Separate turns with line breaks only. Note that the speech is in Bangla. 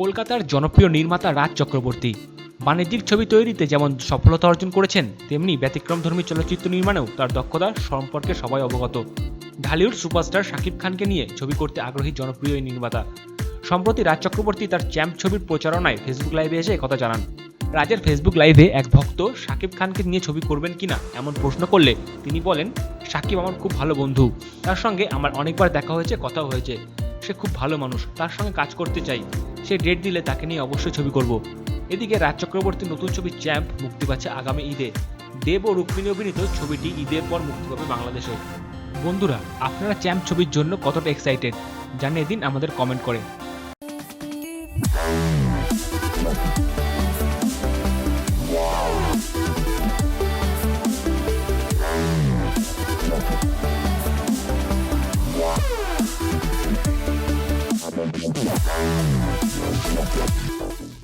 কলকাতার জনপ্রিয় নির্মাতা রাজ চক্রবর্তী। বাণিজ্যিক ছবি তৈরিতে যেমন সফলতা অর্জন করেছেন, তেমনি ব্যতিক্রমধর্মী চলচ্চিত্র নির্মাণেও তার দক্ষতা সম্পর্কে সবাই অবগত। ঢালিউড সুপারস্টার শাকিব খানকে নিয়ে ছবি করতে আগ্রহী জনপ্রিয় এই নির্মাতা। সম্প্রতি রাজ চক্রবর্তী তার চ্যাম্প ছবির প্রচারণায় ফেসবুক লাইভে এসে কথা জানান, রাজের ফেসবুক লাইভে এক ভক্ত শাকিব খানকে নিয়ে ছবি করবেন কিনা এমন প্রশ্ন করলে তিনি বলেন, শাকিব আমার খুব ভালো বন্ধু, তার সঙ্গে আমার অনেকবার দেখা হয়েছে, কথাও হয়েছে, সে খুব ভালো মানুষ, তার সঙ্গে কাজ করতে চাই। সে ডেট দিলে তাকে নিয়ে অবশ্যই ছবি করব। এদিকে রাজ চক্রবর্তীর নতুন ছবি চ্যাম্প মুক্তি পাচ্ছে আগামী ঈদে। দেব ও রুক্মিণী অভিনীত ছবিটি ঈদের পর মুক্তি পাবে বাংলাদেশে। বন্ধুরা, আপনারা চ্যাম্প ছবির জন্য কতটা এক্সাইটেড জানিয়ে দিন আমাদের কমেন্ট করে। Thank you.